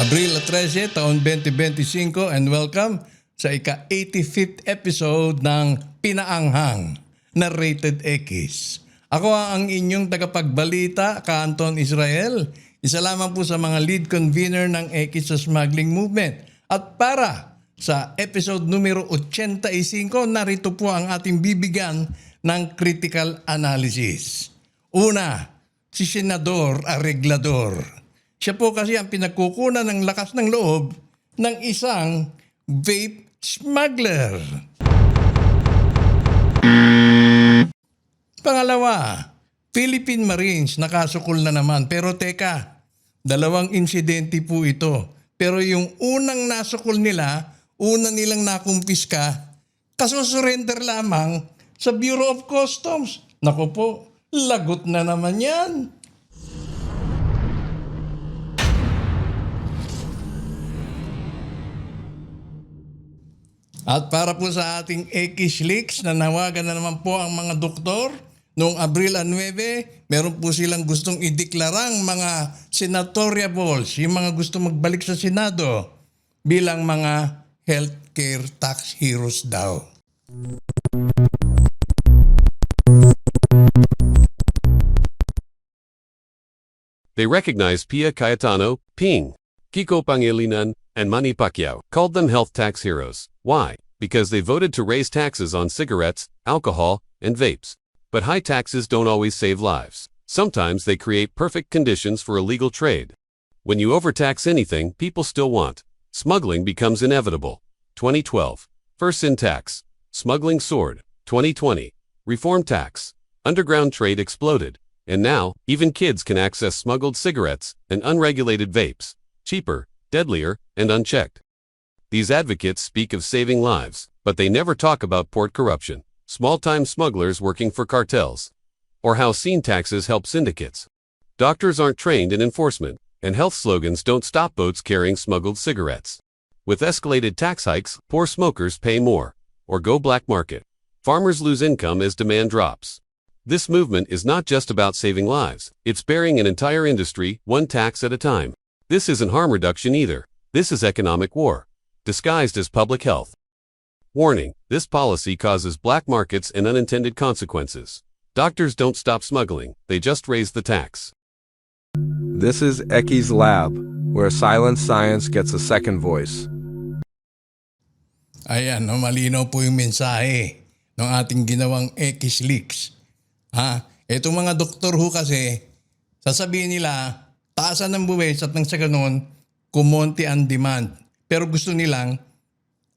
Abril 13, taon 2025 and welcome sa ika-85th episode ng Pinaanghang na Rated X. Ako ang inyong tagapagbalita, Kanton Israel. Isa lamang po sa mga lead convener ng X sa smuggling movement. At para sa episode numero 85, narito po ang ating bibigyan ng critical analysis. Una, si Senador Arreglador. Siya po kasi ang pinagkukunan ng lakas ng loob ng isang vape smuggler. Pangalawa, Philippine Marines nakasukol na naman. Pero teka, dalawang insidente po ito. Pero yung unang nasukol nila, una nilang nakumpiska, kaso surrender lamang sa Bureau of Customs. Naku po, lagot na naman yan. At para po sa ating X Leaks, nanawagan na naman po ang mga doktor. Noong Abril 9, meron po silang gustong ideklarang mga senatoriables, yung mga gusto magbalik sa Senado bilang mga healthcare tax heroes daw. They recognized Pia Cayetano, Ping, Kiko Pangilinan, and Manny Pacquiao, called them health tax heroes. Why? Because they voted to raise taxes on cigarettes, alcohol, and vapes. But high taxes don't always save lives. Sometimes they create perfect conditions for illegal trade. When you overtax anything, people still want. Smuggling becomes inevitable. 2012. First sin tax. Smuggling soared. 2020. Reform tax. Underground trade exploded. And now, even kids can access smuggled cigarettes and unregulated vapes. Cheaper, deadlier, and unchecked. These advocates speak of saving lives, but they never talk about port corruption, small-time smugglers working for cartels, or how scene taxes help syndicates. Doctors aren't trained in enforcement, and health slogans don't stop boats carrying smuggled cigarettes. With escalated tax hikes, poor smokers pay more, or go black market. Farmers lose income as demand drops. This movement is not just about saving lives, it's burying an entire industry, one tax at a time. This isn't harm reduction either. This is economic war, disguised as public health. Warning this policy causes black markets and unintended consequences. Doctors don't stop smuggling, they just raise the tax. This is Eki's Lab, where silent science gets a second voice. Ayan, no, malinaw po yung mensahe ng ating ginawang X leaks. Ha? Itong mga doktor ho kasi, sasabihin nila, taasan ng buwis at nang sa ganun, kumonti ang demand. Pero gusto nilang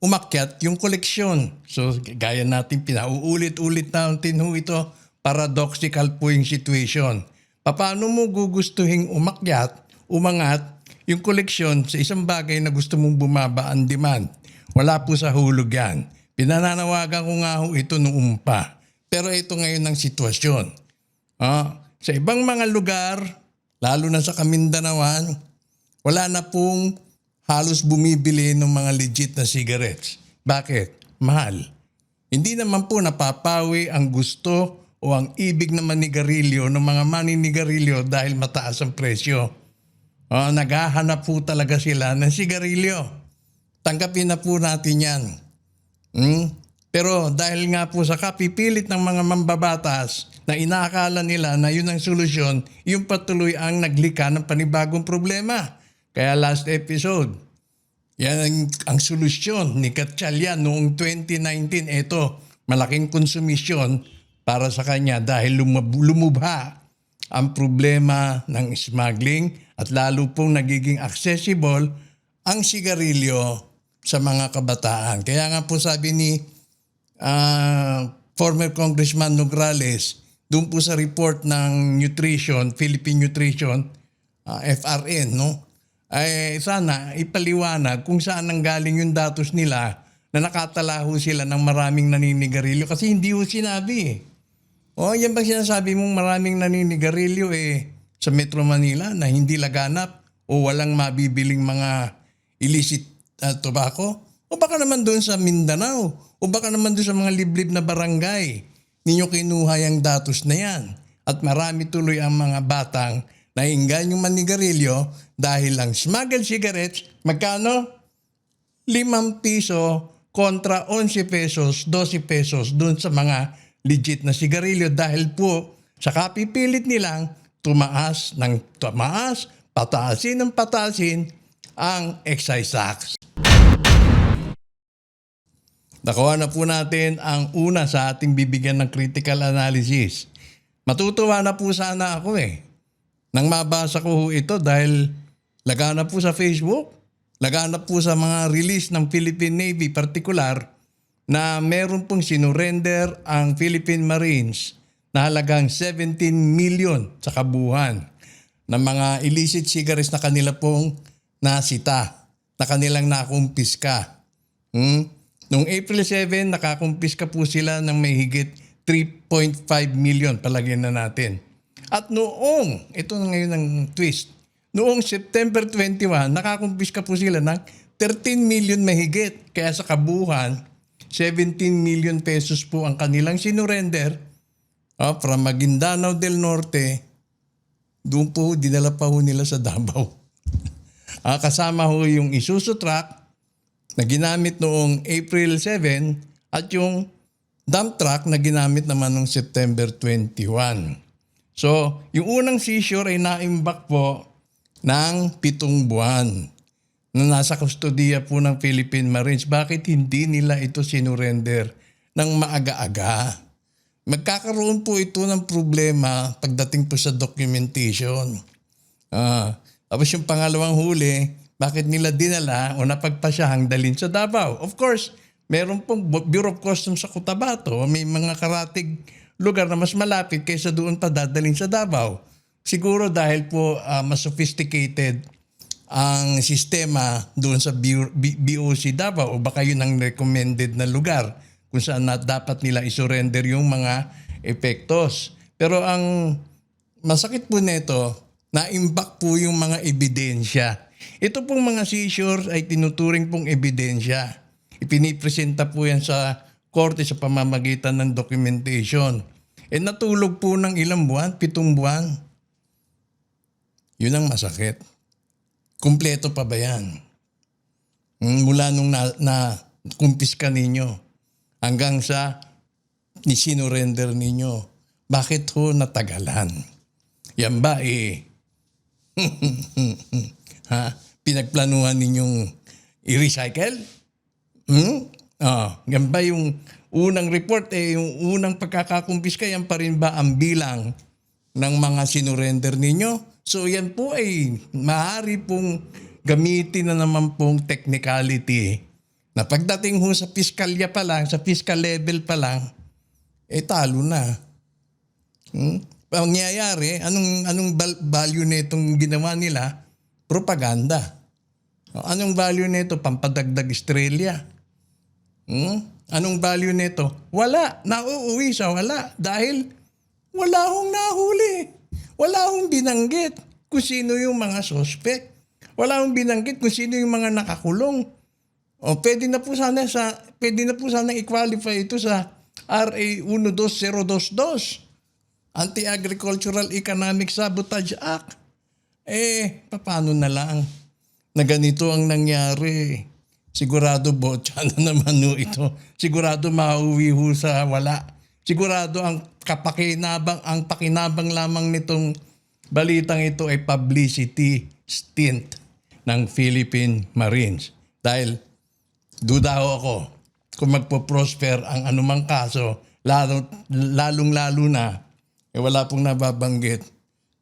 umakyat yung koleksyon. So, gaya natin, pinauulit-ulit natin ho ito, paradoxical po yung situation. Paano mo gugustuhin umakyat, umangat, yung koleksyon sa isang bagay na gusto mong bumaba ang demand? Wala po sa hulog yan. Pinananawagan ko nga ho ito noong umpa. Pero ito ngayon ang sitwasyon. Ah, sa ibang mga lugar, lalo na sa Kamindanawan, wala na pong halos bumibili ng mga legit na cigarettes. Bakit? Mahal. Hindi naman po napapawi ang gusto o ang ibig na manigarilyo ng mga maninigarilyo dahil mataas ang presyo. Ah, naghahanap po talaga sila ng sigarilyo. Tanggapin na po natin yan. Hmm? Pero dahil nga po sa kapipilit ng mga mambabatas na inaakala nila na yun ang solusyon, yung patuloy ang naglika ng panibagong problema. Kaya last episode, yan ang, ang solusyon ni Gatchalian noong 2019. Ito, malaking konsumisyon para sa kanya dahil lumab- lumubha ang problema ng smuggling at lalo pong nagiging accessible ang sigarilyo sa mga kabataan. Kaya nga po sabi ni ah, former Congressman Nograles, doon po sa report ng nutrition, Philippine Nutrition, ah, FRN, no? Ay sana ipaliwanag kung saan nanggaling yung datos nila na nakatalaho sila ng maraming naninigarilyo kasi hindi ho sinabi eh. O yan bang sinasabi mong maraming naninigarilyo eh sa Metro Manila na hindi laganap o walang mabibiling mga illicit uh, tobacco? O baka naman doon sa Mindanao? O baka naman doon sa mga liblib na barangay? Ninyo kinuha yung datos na yan. at marami tuloy ang mga batang nainggan yung manigarilyo dahil lang smuggled cigarettes, magkano? 5 piso kontra 11 pesos, 12 pesos dun sa mga legit na sigarilyo dahil po sa kapipilit nilang tumaas ng tumaas, pataasin ng pataasin ang excise tax. Nakuha na po natin ang una sa ating bibigyan ng critical analysis. Matutuwa na po sana ako eh. Nang mabasa ko ito dahil lagana po sa Facebook, lagana po sa mga release ng Philippine Navy particular na meron pong sinurrender ang Philippine Marines na halagang 17 million sa kabuhan ng mga illicit cigarettes na kanila pong nasita, na kanilang nakumpiska. Hmm? Noong April 7, nakakumpiska po sila ng may higit 3.5 million, palagyan na natin. At noong, ito na ngayon ang twist, noong September 21, nakakumpiska po sila ng 13 million mahigit. Kaya sa kabuhan, 17 million pesos po ang kanilang sinurrender oh, from Maguindanao del Norte. Doon po, dinala pa ho nila sa Davao. Ah, kasama ho yung Isuzu truck na ginamit noong April 7 at yung dump truck na ginamit naman noong September 21. So, yung unang seizure ay naimbak po ng pitong buwan na nasa kustodiya po ng Philippine Marines. Bakit hindi nila ito sinurrender ng maaga-aga? Magkakaroon po ito ng problema pagdating po sa documentation. Ah, tapos yung pangalawang huli, bakit nila dinala o napagpasyahang dalin sa Davao? Of course, meron pong Bureau of Customs sa Cotabato. May mga karatig lugar na mas malapit kaysa doon pa dadalhin sa Davao. Siguro dahil po ah, mas sophisticated ang sistema doon sa BOC Davao o baka yun ang recommended na lugar kung saan na dapat nila isurrender yung mga epektos. Pero ang masakit po nito, na-impact po yung mga ebidensya. Ito pong mga seizures ay tinuturing pong ebidensya. Ipinipresenta po yan sa korte sa pamamagitan ng documentation. E natulog po ng ilang buwan, pitong buwan. Yun ang masakit. Kumpleto pa ba yan? Mm, Mula nung na, na kumpiska ninyo hanggang sa ni sinurrender ninyo. Bakit ho natagalan? Yan ba eh, ha? Pinagplanuhan ninyong i-recycle? Hmm? Ah, yan ba yung unang report eh, yung unang pagkakakumpiska, yan pa rin ba ang bilang ng mga sinurrender ninyo? So yan po ay maaari pong gamitin na naman pong technicality na pagdating ho sa piskalya pa lang, sa fiscal level pa lang, eh talo na. Hmm? Ang nangyayari, anong, anong val- value nitong ginawa nila? Propaganda. Anong value nito? Pampadagdag estrelya. Hmm? Anong value nito? Wala. Nauuwi sa wala. Dahil wala akong nahuli. Wala akong binanggit kung sino yung mga suspect. Wala akong binanggit kung sino yung mga nakakulong. O pwede na po sana sa pwede na po sana i-qualify ito sa RA 12022. Anti-Agricultural Economic Sabotage Act. Eh, paano na lang na ganito ang nangyari? Sigurado botcha na naman no ito. Sigurado mauwi ho sa wala. Sigurado ang kapakinabang, ang pakinabang lamang nitong balitang ito ay publicity stint ng Philippine Marines. Dahil duda ho ako kung magpo-prosper ang anumang kaso, lalo, lalong-lalo na, eh wala pong nababanggit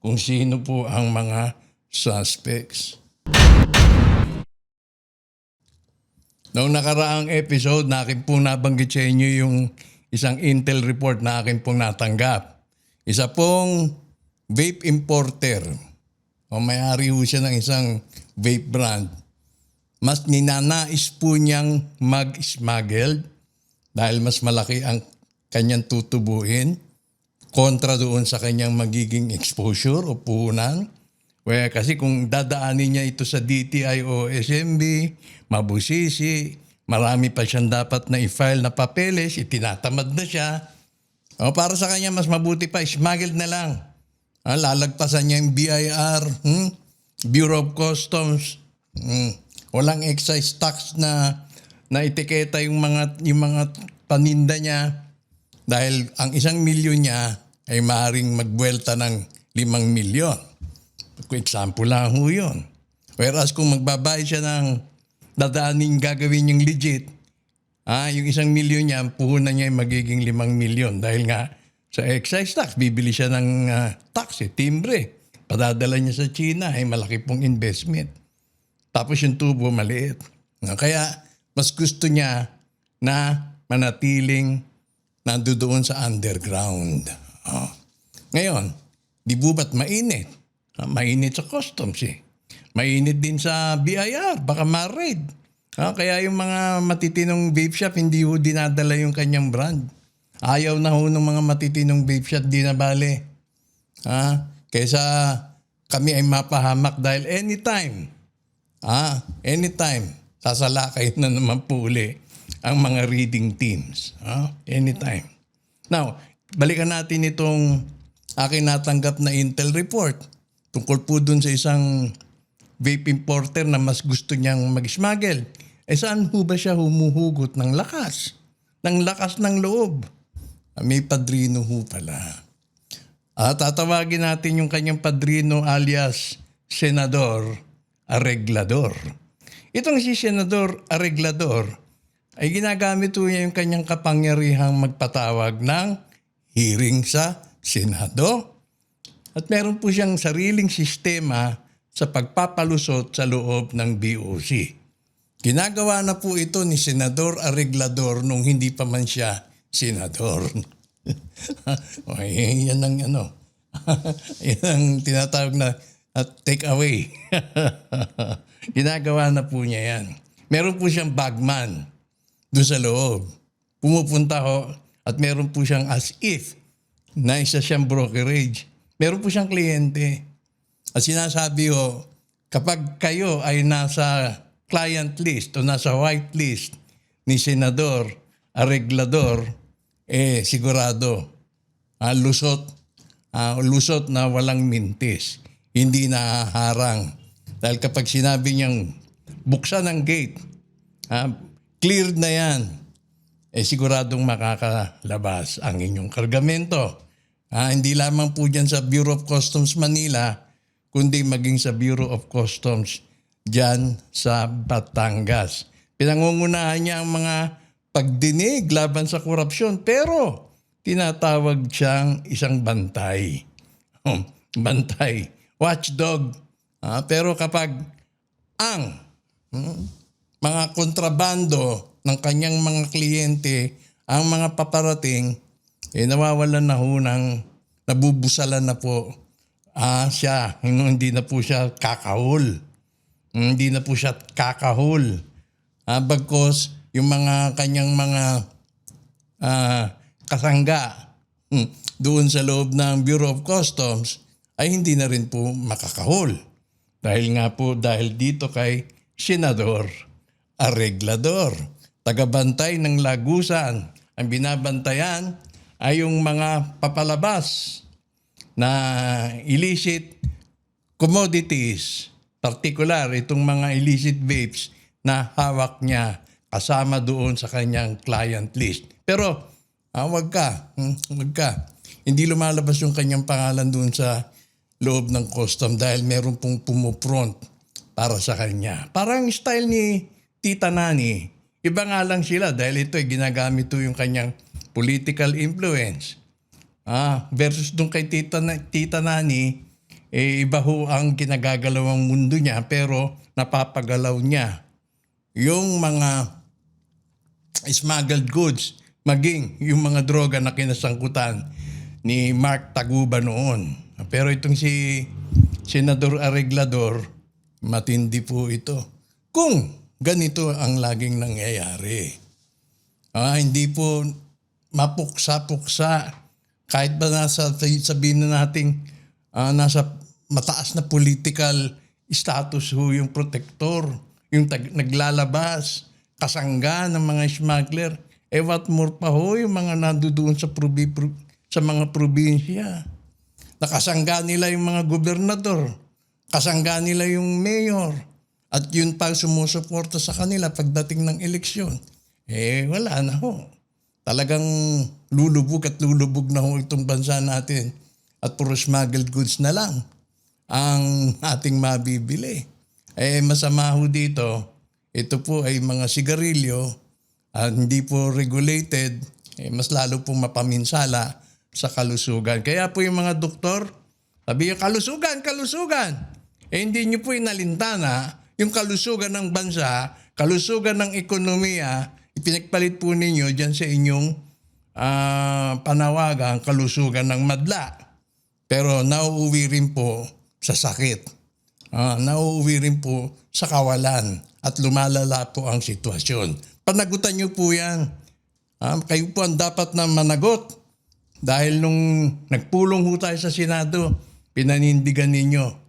kung sino po ang mga suspects. Noong nakaraang episode, na akin pong nabanggit sa inyo yung isang intel report na akin pong natanggap. Isa pong vape importer o may-ari ho siya ng isang vape brand. Mas ninanais po niyang mag-smuggle dahil mas malaki ang kanyang tutubuin kontra doon sa kanyang magiging exposure o puhunan. Well, kasi kung dadaanin niya ito sa DTI o SMB, mabusisi, marami pa siyang dapat na i-file na papeles, itinatamad na siya. O, para sa kanya, mas mabuti pa, smuggled na lang. Ah, lalagpasan niya yung BIR, hmm? Bureau of Customs. Hmm. Walang excise tax na na etiketa yung mga yung mga paninda niya dahil ang isang milyon niya ay maaaring magbuelta ng limang milyon. Example lang ho yun. Whereas kung magbabayad siya ng dadaanin gagawin yung legit, ah, yung isang milyon niya, ang puhunan niya ay magiging limang milyon dahil nga sa excise tax, bibili siya ng ah, tax, eh, timbre. Padadala niya sa China, ay malaki pong investment. Tapos yung tubo maliit. Kaya mas gusto niya na manatiling nandoon sa underground. Ah. Ngayon, di bubat mainit? Ah, mainit sa customs eh. Mainit din sa BIR, baka ma-raid. Ah, kaya yung mga matitinong vape shop, hindi ho dinadala yung kanyang brand. Ayaw na ho ng mga matitinong vape shop, di na bale. Ah, kaysa kami ay mapahamak dahil anytime, ah, anytime, sasalakay na naman po uli ang mga reading teams. Ah, anytime. Now, balikan natin itong aking natanggap na Intel report tungkol po dun sa isang vape importer na mas gusto niyang mag-smuggle. Eh saan ho ba siya humuhugot ng lakas? Ng lakas ng loob. Ah, May padrino ho pala. At tatawagin natin yung kanyang padrino alias Senador Arreglador. Itong si Senador Arreglador ay ginagamit po niya yung kanyang kapangyarihang magpatawag ng hearing sa Senado. At meron po siyang sariling sistema sa pagpapalusot sa loob ng BOC. Ginagawa na po ito ni Senador Arreglador nung hindi pa man siya senador. okay, yan ang ano. yan ang tinatawag na uh, take away. Ginagawa na po niya yan. Meron po siyang bagman doon sa loob. Pumupunta ho at meron po siyang as if na isa siyang brokerage. Meron po siyang kliyente. At sinasabi ho, kapag kayo ay nasa client list o nasa white list ni Senador Arreglador, eh sigurado, ah, lusot, ah, lusot na walang mintis. Hindi nahaharang. Dahil kapag sinabi niyang buksan ang gate, ah, cleared na yan, eh siguradong makakalabas ang inyong kargamento. Ah, hindi lamang po dyan sa Bureau of Customs Manila, kundi maging sa Bureau of Customs dyan sa Batangas. Pinangungunahan niya ang mga pagdinig laban sa korupsyon, pero tinatawag siyang isang bantay. Hmm, bantay. Watchdog. Ah, pero kapag ang hmm, mga kontrabando ng kanyang mga kliyente, ang mga paparating, eh nawawalan na ho ng, nabubusalan na po ah, siya. Hindi na po siya kakahol. Hindi na po siya kakahol. Ah, bagkos yung mga kanyang mga ah, kasangga hmm, doon sa loob ng Bureau of Customs ay hindi na rin po makakahol. Dahil nga po dahil dito kay Senador Arreglador, tagabantay ng lagusan. Ang binabantayan ay yung mga papalabas na illicit commodities, particular itong mga illicit vapes na hawak niya kasama doon sa kanyang client list. Pero ah, wag ka, hmm, wag ka. Hindi lumalabas yung kanyang pangalan doon sa loob ng custom dahil meron pong pumupront para sa kanya. Parang style ni Tita Nani. Iba nga lang sila dahil ito ay ginagamit to yung kanyang political influence. Ah, versus dun kay Tita, Tita Nani, eh, iba ho ang kinagagalawang mundo niya pero napapagalaw niya yung mga smuggled goods maging yung mga droga na kinasangkutan ni Mark Taguba noon. Pero itong si Senador Arreglador, matindi po ito. Kung ganito ang laging nangyayari. Ah, hindi po mapuksa-puksa. Kahit ba nasa, sabihin na nating ah, nasa mataas na political status ho yung protector, yung tag- naglalabas, kasangga ng mga smuggler. Eh what more pa ho yung mga nandoon sa probi- pro- sa mga probinsya. Nakasangga nila yung mga gobernador. Kasangga nila yung mayor. At yun pa sumusuporta sa kanila pagdating ng eleksyon. Eh, wala na ho. Talagang lulubog at lulubog na ho itong bansa natin. At puro smuggled goods na lang ang ating mabibili. Eh, masama ho dito, ito po ay mga sigarilyo at hindi po regulated, eh, mas lalo po mapaminsala sa kalusugan. Kaya po yung mga doktor, sabi yung kalusugan, kalusugan. Eh hindi nyo po inalintana yung kalusugan ng bansa, kalusugan ng ekonomiya, ipinagpalit po ninyo dyan sa inyong ah, panawagan, kalusugan ng madla. Pero nauuwi rin po sa sakit. Ah, nauuwi rin po sa kawalan at lumalala po ang sitwasyon. Panagutan niyo po yan. Ah, kayo po ang dapat na managot. Dahil nung nagpulong ho tayo sa Senado, pinanindigan ninyo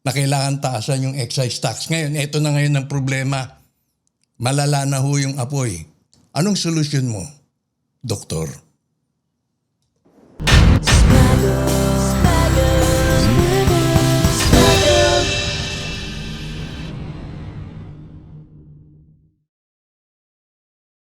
na kailangan taasan yung excise tax. Ngayon, ito na ngayon ang problema. Malala na ho yung apoy. Anong solusyon mo, doktor? Smile.